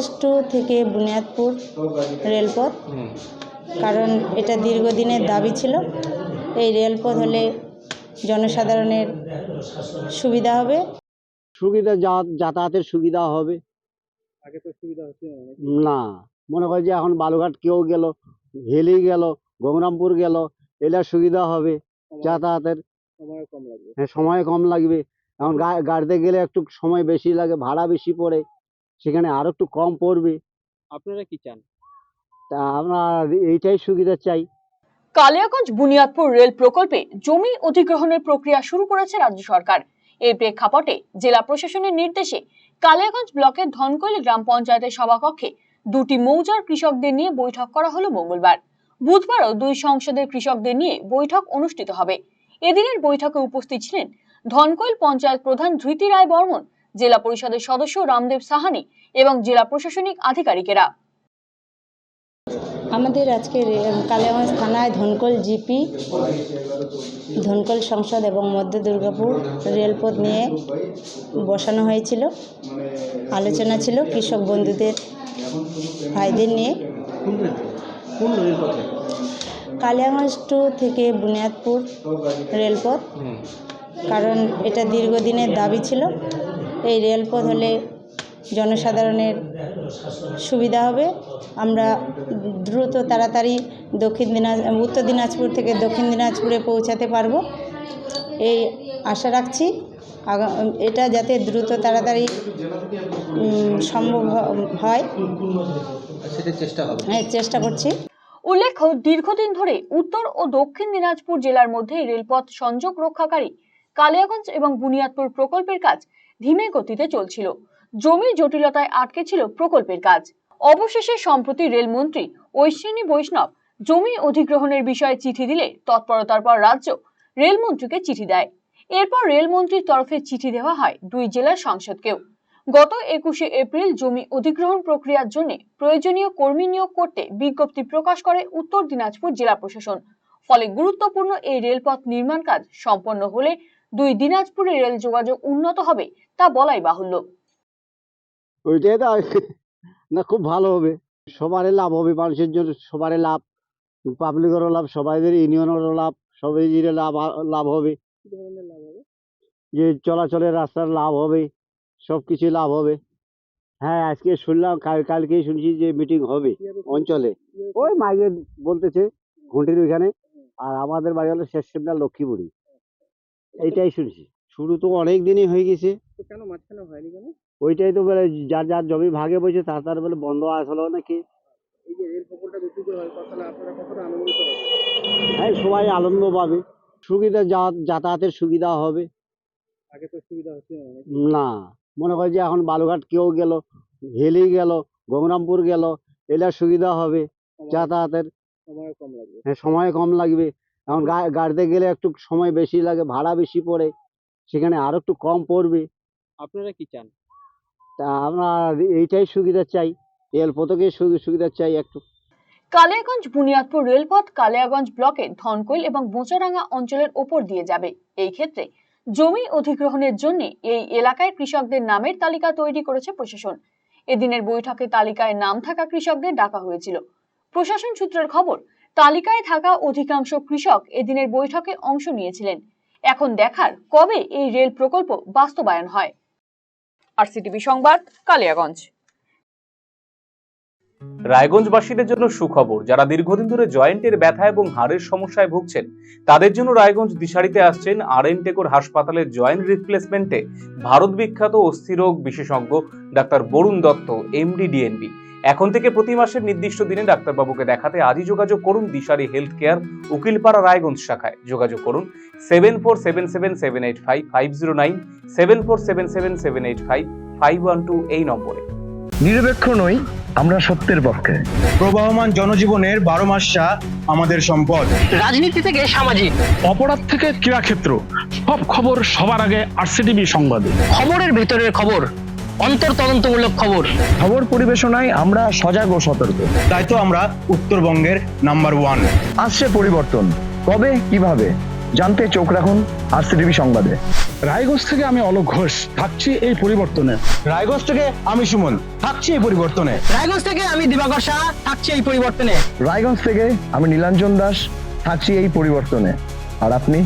Two থেকে বুনিয়াদপুর রেলপথ। কারণ এটা দীর্ঘদিনের দাবি ছিল। এই রেলপথ হলে জনসাধারণের সুবিধা হবে। সুবিধা যা- যাতায়াতের সুবিধা হবে। আগে তো সুবিধা হচ্ছে না মনে হয় যে এখন বালুঘাট কেউ গেল হেলি গেল গঙ্গরামপুর গেল এটার সুবিধা হবে। যাতায়াতের সময় কম লাগবে। হ্যাঁ, সময় কম লাগবে। এখন গা- গাড়িতে গেলে একটু সময় বেশি লাগে ভাড়া বেশি পড়ে। সেখানে আরও একটু কম পড়বে। আপনারা কি চান? তা আমরা এইটাই সুবিধা চাই। কালিয়াগঞ্জ বুনিয়াদপুর রেল প্রকল্পে জমি অধিগ্রহণের প্রক্রিয়া শুরু করেছে রাজ্য সরকার। এর প্রেক্ষাপটে জেলা প্রশাসনের নির্দেশে কালিয়াগঞ্জ ব্লকের ধনকৈল গ্রাম পঞ্চায়েতের সভাকক্ষে দুটি মৌজার কৃষকদের নিয়ে বৈঠক করা হলো মঙ্গলবার। বুধবারও দুই সংসদের কৃষকদের নিয়ে বৈঠক অনুষ্ঠিত হবে। এদিনের বৈঠকে উপস্থিত ছিলেন ধনকৈল পঞ্চায়েত প্রধান ধৃতি রায় বর্মন জেলা পরিষদের সদস্য রামদেব সাহানি এবং জেলা প্রশাসনিক আধিকারিকেরা। আমাদের আজকে কালিয়াগঞ্জ থানায় ধনকল জিপি, ধনকল সংসদ এবং মধ্য দুর্গাপুর রেলপথ নিয়ে বসানো হয়েছিল। আলোচনা ছিল কৃষক বন্ধুদের ভাইদের নিয়ে। কালিয়াগঞ্জ টু থেকে বুনিয়াদপুর রেলপথ, কারণ এটা দীর্ঘদিনের দাবি ছিল। এই রেলপথ হলে জনসাধারণের সুবিধা হবে। আমরা দ্রুত তাড়াতাড়ি দক্ষিণ দিনাজ উত্তর দিনাজপুর থেকে দক্ষিণ দিনাজপুরে পৌঁছাতে পারব। এই আশা রাখছি। আগা এটা যাতে দ্রুত তাড়াতাড়ি সম্ভব হয়। হ্যাঁ, চেষ্টা করছি। উল্লেখ্য দীর্ঘদিন ধরে উত্তর ও দক্ষিণ দিনাজপুর জেলার মধ্যে রেলপথ সংযোগ রক্ষাকারী কালিয়াগঞ্জ এবং বুনিয়াদপুর প্রকল্পের কাজ ধীমে গতিতে চলছিল। জমির জটিলতায় আটকে ছিল প্রকল্পের কাজ। অবশেষে সম্প্রতি রেলমন্ত্রী ঐশ্বিনী বৈষ্ণব জমি অধিগ্রহণের বিষয়ে চিঠি দিলে তৎপরতার পর রাজ্য রেলমন্ত্রীকে চিঠি দেয়। এরপর রেলমন্ত্রীর তরফে চিঠি দেওয়া হয় দুই জেলার সাংসদকেও। গত একুশে এপ্রিল জমি অধিগ্রহণ প্রক্রিয়ার জন্য প্রয়োজনীয় কর্মী নিয়োগ করতে বিজ্ঞপ্তি প্রকাশ করে উত্তর দিনাজপুর জেলা প্রশাসন। ফলে গুরুত্বপূর্ণ এই রেলপথ নির্মাণ কাজ সম্পন্ন হলে দুই দিনাজপুরে রেল যোগাযোগ উন্নত হবে, তা বলাই বাহুল্য। ওইটাই না, খুব ভালো হবে। সবারই লাভ হবে, মানুষের জন্য সবারই লাভ। পাবলিকেরও লাভ, সবাইদের ইউনিয়নেরও লাভ সবাইয়ের লাভ লাভ হবে। যে চলাচলের রাস্তার লাভ হবে সব কিছু লাভ হবে। হ্যাঁ আজকে শুনলাম, কাল, কালকেই শুনছি যে মিটিং হবে অঞ্চলে। ওই মাইকে বলতেছে ঘুঁটির ওইখানে। আর আমাদের বাড়ি হলো শেষ লক্ষ্মীপুরি। এইটাই শুনছি। শুরু তো অনেক দিনই হয়ে গেছে। তো কেন মাঝখানে হয়নি কেন? ওইটাই তো বলে যার যার জমি ভাগে বসে তার তার বলে বন্ধ আসলো নাকি। এই যে রেল প্রকল্পটা বেশি হয় তাহলে আপনারা কতটা আনন্দিত হবে হ্যাঁ সবাই আনন্দ পাবে। সুবিধা যাতায়াতের সুবিধা হবে। আগে তো সুবিধা হচ্ছে না মনে হয় যে এখন বালুঘাট কেউ গেল হেলি গেল গঙ্গরামপুর গেল এটার সুবিধা হবে। যাতায়াতের সময় কম লাগবে। হ্যাঁ, সময় কম লাগবে। এখন গা- গাড়িতে গেলে একটু সময় বেশি লাগে ভাড়া বেশি পড়ে সেখানে আরও একটু কম পড়বে। আপনারা কি চান? তা আমরা এইটাই সুবিধা চাই রেলপথকে সুবিধা চাই একটু। কালিয়াগঞ্জ বুনিয়াদপুর রেলপথ কালিয়াগঞ্জ ব্লকের ধনকৈল এবং বোচারাঙ্গা অঞ্চলের ওপর দিয়ে যাবে। এই ক্ষেত্রে জমি অধিগ্রহণের জন্য এই এলাকায় কৃষকদের নামের তালিকা তৈরি করেছে প্রশাসন। এদিনের বৈঠকে তালিকায় নাম থাকা কৃষকদের ডাকা হয়েছিল। প্রশাসন সূত্রের খবর তালিকায় থাকা অধিকাংশ কৃষক এদিনের বৈঠকে অংশ নিয়েছিলেন। এখন দেখার কবে এই রেল প্রকল্প বাস্তবায়ন হয়। আরসিটিভি সংবাদ, কালিয়াগঞ্জ। রায়গঞ্জবাসীদের জন্য সুখবর, যারা দীর্ঘদিন ধরে জয়েন্টের ব্যথা এবং হাড়ের সমস্যায় ভুগছেন, তাদের জন্য রায়গঞ্জ দিশারিতে আসছেন আর এন টেকোর হাসপাতালের জয়েন্ট রিপ্লেসমেন্টে ভারত বিখ্যাত অস্থিরোগ বিশেষজ্ঞ doctor Barun Dutta, MD DNB. এখন থেকে প্রতি মাসের নির্দিষ্ট দিনে ডাক্তারবাবুকে দেখাতে আজই যোগাযোগ করুন দিশারি হেলথ কেয়ার উকিলপাড়া রায়গঞ্জ শাখায়। যোগাযোগ করুন seven four seven seven seven eight five five zero nine seven four seven seven seven eight five five one two এই নম্বরে। নিরপেক্ষ নই আমরা সত্যের পক্ষে। প্রবাহমান জনজীবনের বারো মাসা আমাদের সম্পদ। রাজনীতি থেকে সামাজিক। অপরাধ থেকে ক্রীড়াক্ষেত্র। সব খবর সবার আগে আরসিটিভি সংবাদে। খবরের ভেতরের খবর অন্তর তদন্তমূলক খবর। খবর পরিবেশনায় আমরা সজাগ ও সতর্ক। তাই তো আমরা উত্তরবঙ্গের নাম্বার ওয়ান আসছে পরিবর্তন। কবে? কীভাবে? জানতে চোখ রাখুন আরসিটিভি সংবাদে। রায়গঞ্জ থেকে আমি অলোক ঘোষ। থাকছি এই পরিবর্তনে। রায়গঞ্জ থেকে আমি সুমন। থাকছি এই পরিবর্তনে। রায়গঞ্জ থেকে আমি দিবাকর শাহ। থাকছি এই পরিবর্তনে। রায়গঞ্জ থেকে আমি নীলাঞ্জন দাস। থাকছি এই পরিবর্তনে। আর আপনি?